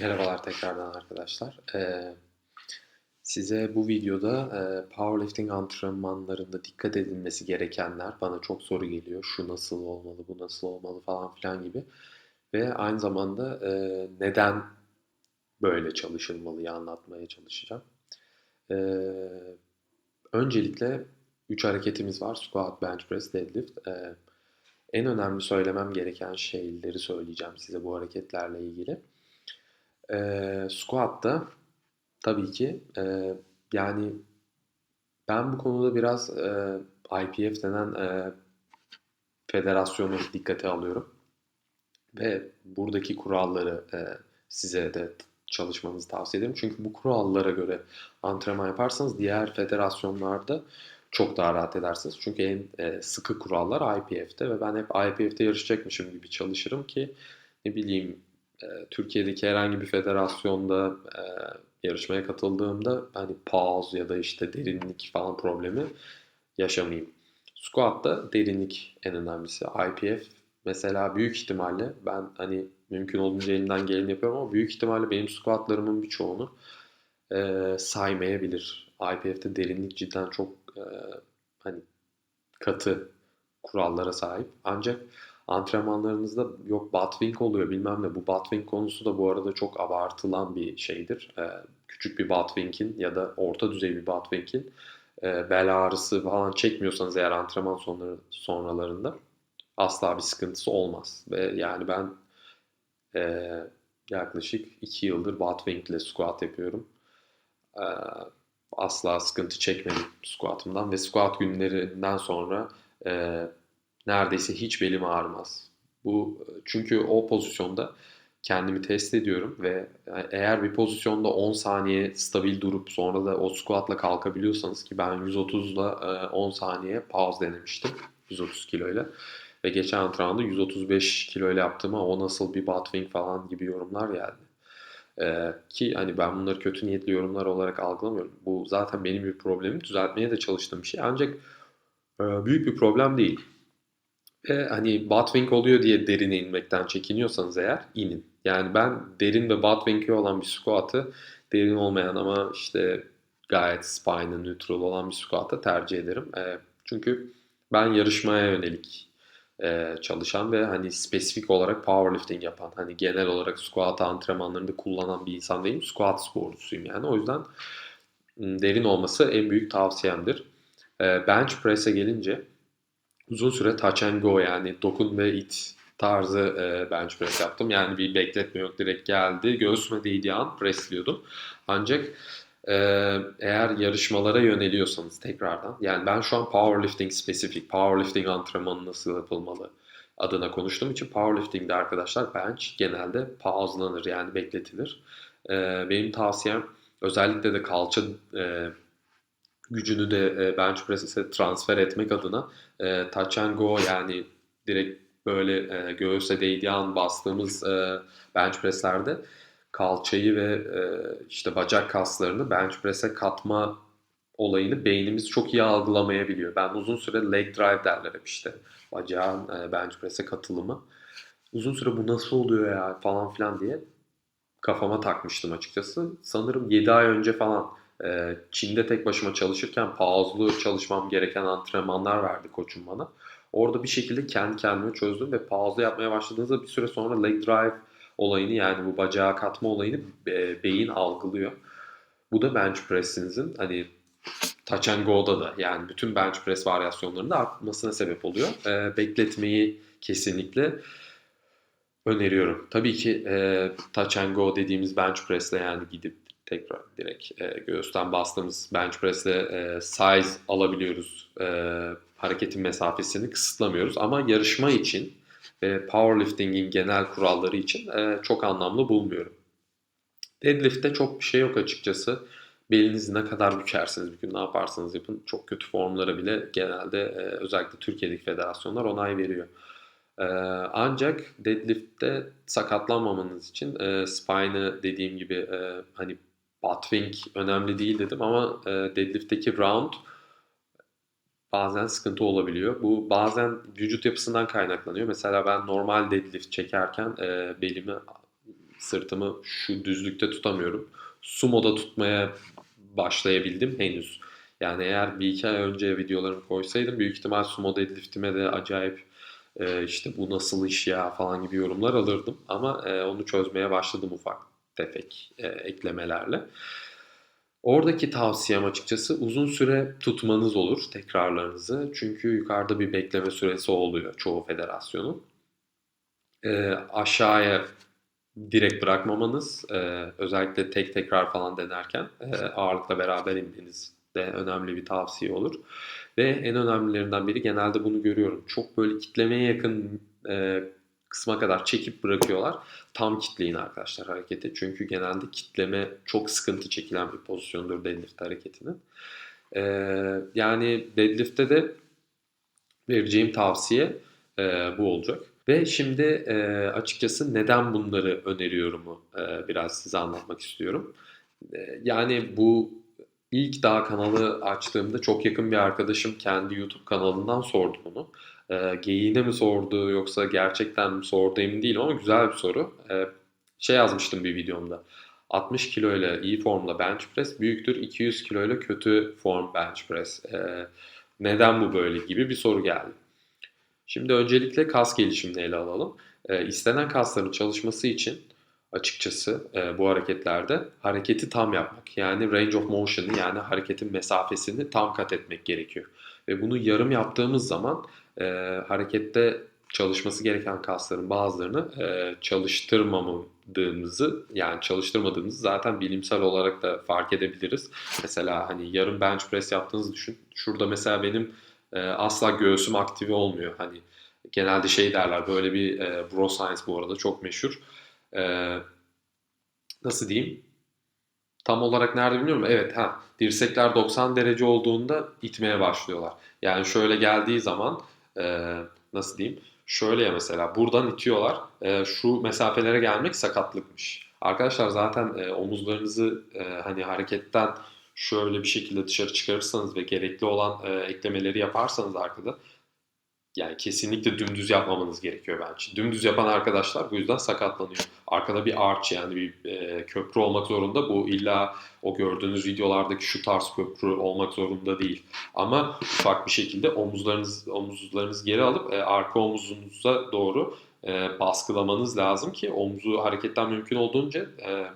Merhabalar tekrardan arkadaşlar. Ee, size bu videoda e, powerlifting antrenmanlarında dikkat edilmesi gerekenler bana çok soru geliyor. Şu nasıl olmalı, bu nasıl olmalı falan filan gibi. Ve aynı zamanda e, neden böyle çalışılmalıyı anlatmaya çalışacağım. E, öncelikle 3 hareketimiz var. Squat, bench press, deadlift. E, en önemli söylemem gereken şeyleri söyleyeceğim size bu hareketlerle ilgili. E, squat'ta tabii ki e, yani ben bu konuda biraz e, IPF denen e, federasyonu dikkate alıyorum. Ve buradaki kuralları e, size de çalışmanızı tavsiye ederim. Çünkü bu kurallara göre antrenman yaparsanız diğer federasyonlarda çok daha rahat edersiniz. Çünkü en e, sıkı kurallar IPF'te ve ben hep IPF'te yarışacakmışım gibi çalışırım ki ne bileyim e, Türkiye'deki herhangi bir federasyonda e, yarışmaya katıldığımda hani pause ya da işte derinlik falan problemi yaşamayayım. Squat'ta derinlik en önemlisi. IPF mesela büyük ihtimalle ben hani mümkün olduğunca elimden geleni yapıyorum ama büyük ihtimalle benim squatlarımın birçoğunu e, saymayabilir. IPF'te derinlik cidden çok e, hani katı kurallara sahip. Ancak antrenmanlarınızda yok batwing oluyor bilmem ne. Bu batwing konusu da bu arada çok abartılan bir şeydir. Ee, küçük bir batwing'in ya da orta düzey bir batwing'in e, bel ağrısı falan çekmiyorsanız eğer antrenman sonları, sonralarında asla bir sıkıntısı olmaz. Ve yani ben e, yaklaşık 2 yıldır batwing ile squat yapıyorum. E, asla sıkıntı çekmedim squatımdan ve squat günlerinden sonra e, neredeyse hiç belim ağrımaz. Bu çünkü o pozisyonda kendimi test ediyorum ve eğer bir pozisyonda 10 saniye stabil durup sonra da o squatla kalkabiliyorsanız ki ben 130'la 10 saniye pause denemiştim 130 kiloyla ve geçen antrenmanda 135 kiloyla yaptığıma o nasıl bir batwing falan gibi yorumlar geldi. Ee, ki hani ben bunları kötü niyetli yorumlar olarak algılamıyorum. Bu zaten benim bir problemim. Düzeltmeye de çalıştığım bir şey. Ancak e, büyük bir problem değil. Ve hani Batwing oluyor diye derine inmekten çekiniyorsanız eğer inin. Yani ben derin ve Batwing'i olan bir squat'ı derin olmayan ama işte gayet spine'ı neutral olan bir squat'ı tercih ederim. E, çünkü ben yarışmaya yönelik e, çalışan ve hani spesifik olarak powerlifting yapan, hani genel olarak squat antrenmanlarında kullanan bir insan değilim. Squat sporcusuyum yani. O yüzden derin olması en büyük tavsiyemdir. E, bench press'e gelince uzun süre touch and go yani dokun ve it tarzı e, bench press yaptım. Yani bir bekletme yok direkt geldi. Göğsüme değdiği an pressliyordum. Ancak e, eğer yarışmalara yöneliyorsanız tekrardan yani ben şu an powerlifting spesifik, powerlifting antrenmanı nasıl yapılmalı adına konuştuğum için powerlifting'de arkadaşlar bench genelde pauselanır yani bekletilir. E, benim tavsiyem özellikle de kalça e, gücünü de e, bench press'e transfer etmek adına e, touch and go yani direkt böyle e, göğüse değdiği an bastığımız e, bench presslerde kalçayı ve e, işte bacak kaslarını bench press'e katma olayını beynimiz çok iyi algılamayabiliyor. Ben uzun süre leg drive derler hep işte. Bacağın e, bench press'e katılımı. Uzun süre bu nasıl oluyor ya falan filan diye kafama takmıştım açıkçası. Sanırım 7 ay önce falan ee, Çin'de tek başıma çalışırken pauzlu çalışmam gereken antrenmanlar verdi koçum bana. Orada bir şekilde kendi kendime çözdüm ve pauzlu yapmaya başladığınızda bir süre sonra leg drive olayını yani bu bacağı katma olayını beyin algılıyor. Bu da bench press'inizin hani touch and go'da da yani bütün bench press varyasyonlarında artmasına sebep oluyor. E, bekletmeyi kesinlikle öneriyorum. Tabii ki e, touch and go dediğimiz bench press'le yani gidip tekrar direkt e, göğüsten bastığımız bench press'le e, size alabiliyoruz. E, hareketin mesafesini kısıtlamıyoruz ama yarışma için ve powerlifting'in genel kuralları için e, çok anlamlı bulmuyorum. Deadlift'te çok bir şey yok açıkçası. Belinizi ne kadar bükersiniz bir gün ne yaparsanız yapın çok kötü formlara bile genelde e, özellikle Türkiye'deki federasyonlar onay veriyor. Ee, ancak deadlift'te sakatlanmamanız için e, spine'ı dediğim gibi e, hani Batwing önemli değil dedim ama e, deadlift'teki round bazen sıkıntı olabiliyor. Bu bazen vücut yapısından kaynaklanıyor. Mesela ben normal deadlift çekerken e, belimi Sırtımı şu düzlükte tutamıyorum. Sumo'da tutmaya başlayabildim henüz. Yani eğer bir iki ay önce videolarımı koysaydım büyük ihtimal sumo deadliftime de acayip e, işte bu nasıl iş ya falan gibi yorumlar alırdım. Ama e, onu çözmeye başladım ufak tefek e, eklemelerle. Oradaki tavsiyem açıkçası uzun süre tutmanız olur tekrarlarınızı. Çünkü yukarıda bir bekleme süresi oluyor çoğu federasyonun. E, aşağıya direkt bırakmamanız, e, özellikle tek tekrar falan denerken e, ağırlıkla beraber inmeniz de önemli bir tavsiye olur. Ve en önemlilerinden biri genelde bunu görüyorum. Çok böyle kitlemeye yakın e, kısma kadar çekip bırakıyorlar. Tam kitleyin arkadaşlar hareketi. Çünkü genelde kitleme çok sıkıntı çekilen bir pozisyondur deadlift hareketinin. E, yani deadlift'te de vereceğim tavsiye e, bu olacak. Ve şimdi e, açıkçası neden bunları öneriyorumu e, biraz size anlatmak istiyorum. E, yani bu ilk daha kanalı açtığımda çok yakın bir arkadaşım kendi YouTube kanalından sordu bunu. E, geyiğine mi sordu yoksa gerçekten mi sordu emin değilim ama güzel bir soru. E, şey yazmıştım bir videomda. 60 kilo ile iyi formla bench press büyüktür 200 kilo ile kötü form bench press. E, neden bu böyle gibi bir soru geldi. Şimdi öncelikle kas gelişimini ele alalım. E, istenen kasların çalışması için açıkçası e, bu hareketlerde hareketi tam yapmak. Yani range of motion'ı yani hareketin mesafesini tam kat etmek gerekiyor. Ve bunu yarım yaptığımız zaman e, harekette çalışması gereken kasların bazılarını e, çalıştırmamadığımızı yani çalıştırmadığımızı zaten bilimsel olarak da fark edebiliriz. Mesela hani yarım bench press yaptığınızı düşün. Şurada mesela benim e, asla göğsüm aktive olmuyor. Hani genelde şey derler böyle bir e, bro science bu arada çok meşhur. E, nasıl diyeyim? Tam olarak nerede bilmiyorum. Evet ha dirsekler 90 derece olduğunda itmeye başlıyorlar. Yani şöyle geldiği zaman e, nasıl diyeyim? Şöyle ya mesela buradan itiyorlar. E, şu mesafelere gelmek sakatlıkmış. Arkadaşlar zaten e, omuzlarınızı e, hani hareketten şöyle bir şekilde dışarı çıkarırsanız ve gerekli olan e, eklemeleri yaparsanız arkada yani kesinlikle dümdüz yapmamanız gerekiyor bence. Dümdüz yapan arkadaşlar bu yüzden sakatlanıyor. Arkada bir arch yani bir e, köprü olmak zorunda. Bu illa o gördüğünüz videolardaki şu tarz köprü olmak zorunda değil. Ama ufak bir şekilde omuzlarınız omuzlarınız geri alıp e, arka omuzunuza doğru e, baskılamanız lazım ki omuzu hareketten mümkün olduğunca e,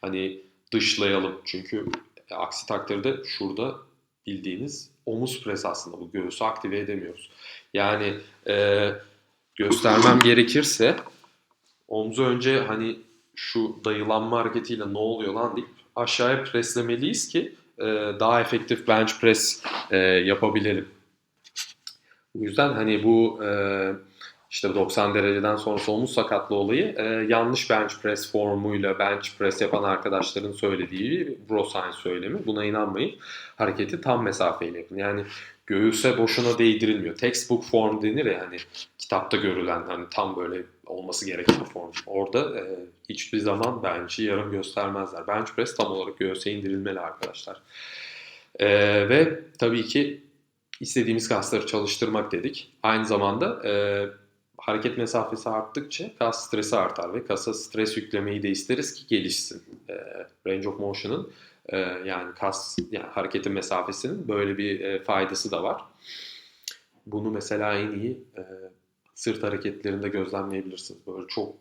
hani dışlayalım. Çünkü e, aksi takdirde şurada bildiğiniz omuz pres aslında bu göğsü aktive edemiyoruz. Yani e, göstermem gerekirse omzu önce hani şu dayılanma hareketiyle ne oluyor lan deyip aşağıya preslemeliyiz ki e, daha efektif bench press e, yapabilelim. Bu yüzden hani bu e, işte 90 dereceden sonrası omuz sakatlı olayı e, yanlış bench press formuyla bench press yapan arkadaşların söylediği bro science söylemi. Buna inanmayın. Hareketi tam mesafeyle yapın. Yani göğüse boşuna değdirilmiyor. Textbook form denir ya hani kitapta görülen hani tam böyle olması gereken form. Orada e, hiçbir zaman bench'i yarım göstermezler. Bench press tam olarak göğüse indirilmeli arkadaşlar. E, ve tabii ki istediğimiz kasları çalıştırmak dedik. Aynı zamanda e, hareket mesafesi arttıkça kas stresi artar ve kasa stres yüklemeyi de isteriz ki gelişsin. E, range of motion'ın e, yani kas yani hareketin mesafesinin böyle bir e, faydası da var. Bunu mesela en iyi e, sırt hareketlerinde gözlemleyebilirsiniz. Böyle çok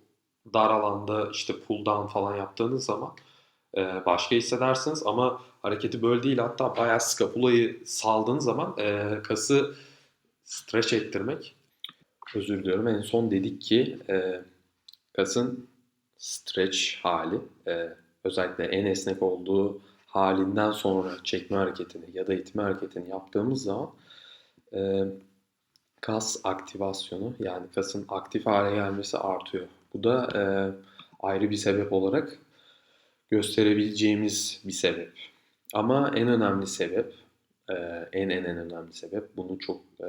dar alanda işte pull down falan yaptığınız zaman e, başka hissedersiniz ama hareketi böyle değil hatta bayağı skapulayı saldığınız zaman e, kası stretch ettirmek özür diliyorum. En son dedik ki e, kasın stretch hali e, özellikle en esnek olduğu halinden sonra çekme hareketini ya da itme hareketini yaptığımız zaman e, kas aktivasyonu yani kasın aktif hale gelmesi artıyor. Bu da e, ayrı bir sebep olarak gösterebileceğimiz bir sebep. Ama en önemli sebep, e, en en en önemli sebep bunu çok e,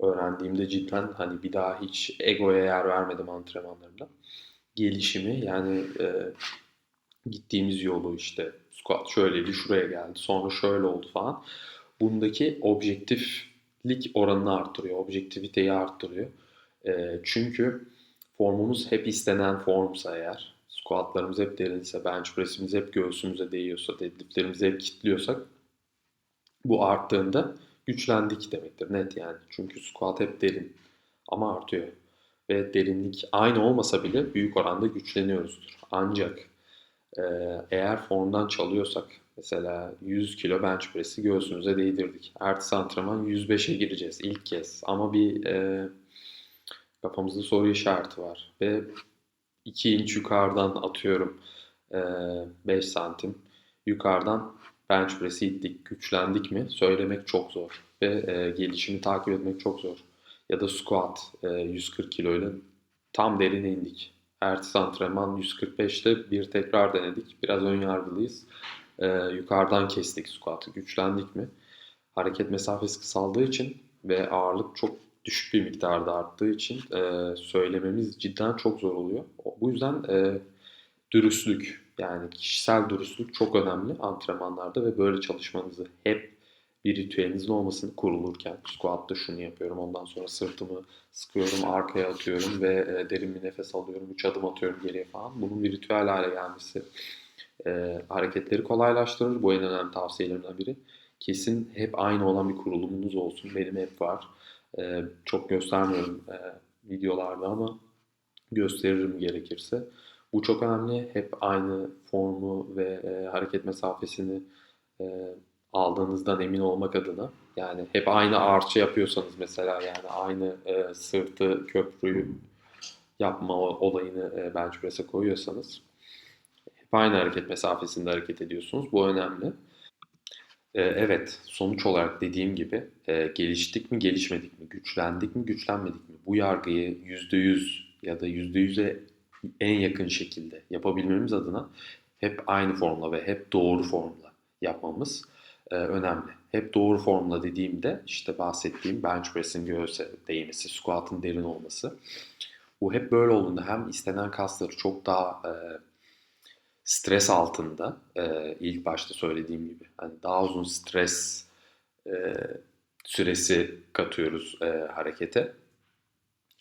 öğrendiğimde cidden hani bir daha hiç egoya yer vermedim antrenmanlarımda. Gelişimi yani e, gittiğimiz yolu işte squat şöyleydi şuraya geldi sonra şöyle oldu falan. Bundaki objektiflik oranını arttırıyor. Objektiviteyi arttırıyor. E, çünkü formumuz hep istenen formsa eğer squatlarımız hep derinse, bench press'imiz hep göğsümüze değiyorsa, deadliftlerimizi hep kilitliyorsak bu arttığında güçlendik demektir net yani. Çünkü squat hep derin ama artıyor. Ve derinlik aynı olmasa bile büyük oranda güçleniyoruzdur. Ancak e, eğer formdan çalıyorsak mesela 100 kilo bench press'i göğsümüze değdirdik. Ertesi antrenman 105'e gireceğiz ilk kez. Ama bir e, kafamızda soru işareti var. Ve 2 inç yukarıdan atıyorum e, 5 santim yukarıdan bench press'i ittik, güçlendik mi söylemek çok zor. Ve e, gelişimi takip etmek çok zor. Ya da squat e, 140 kiloyla tam derine indik. Ertesi antrenman 145'te bir tekrar denedik. Biraz ön yargılıyız. E, yukarıdan kestik squat'ı. Güçlendik mi? Hareket mesafesi kısaldığı için ve ağırlık çok düşük bir miktarda arttığı için e, söylememiz cidden çok zor oluyor. Bu yüzden e, dürüstlük yani kişisel dürüstlük çok önemli antrenmanlarda ve böyle çalışmanızı hep bir ritüelinizin olmasını kurulurken squat'ta şunu yapıyorum ondan sonra sırtımı sıkıyorum arkaya atıyorum ve e, derin bir nefes alıyorum 3 adım atıyorum geriye falan. Bunun bir ritüel hale gelmesi e, hareketleri kolaylaştırır. Bu en önemli tavsiyelerimden biri. Kesin hep aynı olan bir kurulumunuz olsun. Benim hep var. E, çok göstermiyorum e, videolarda ama gösteririm gerekirse bu çok önemli hep aynı formu ve e, hareket mesafesini e, aldığınızdan emin olmak adına yani hep aynı arça yapıyorsanız mesela yani aynı e, sırtı köprüyü yapma olayını e, bench press'e koyuyorsanız hep aynı hareket mesafesinde hareket ediyorsunuz. Bu önemli. E, evet, sonuç olarak dediğim gibi e, geliştik mi, gelişmedik mi, güçlendik mi, güçlenmedik mi? Bu yargıyı %100 ya da %100'e en yakın şekilde yapabilmemiz adına hep aynı formla ve hep doğru formla yapmamız e, önemli. Hep doğru formla dediğimde işte bahsettiğim bench press'in göğse değmesi, squat'ın derin olması. Bu hep böyle olduğunda hem istenen kasları çok daha e, stres altında e, ilk başta söylediğim gibi hani daha uzun stres e, süresi katıyoruz e, harekete.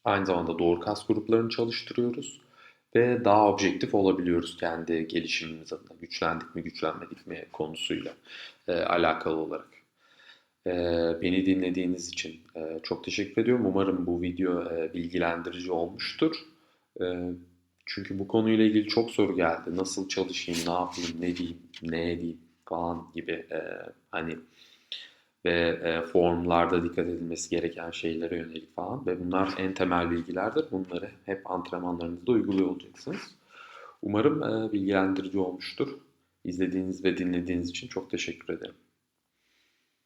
Aynı zamanda doğru kas gruplarını çalıştırıyoruz ve daha objektif olabiliyoruz kendi gelişimimiz adına. Güçlendik mi, güçlenmedik mi konusuyla e, alakalı olarak. E, beni dinlediğiniz için e, çok teşekkür ediyorum. Umarım bu video e, bilgilendirici olmuştur. E, çünkü bu konuyla ilgili çok soru geldi. Nasıl çalışayım, ne yapayım, ne diyeyim, ne edeyim falan gibi e, hani ve e, formlarda dikkat edilmesi gereken şeylere yönelik falan ve bunlar en temel bilgilerdir. Bunları hep antrenmanlarınızda uyguluyor olacaksınız. Umarım e, bilgilendirici olmuştur. İzlediğiniz ve dinlediğiniz için çok teşekkür ederim.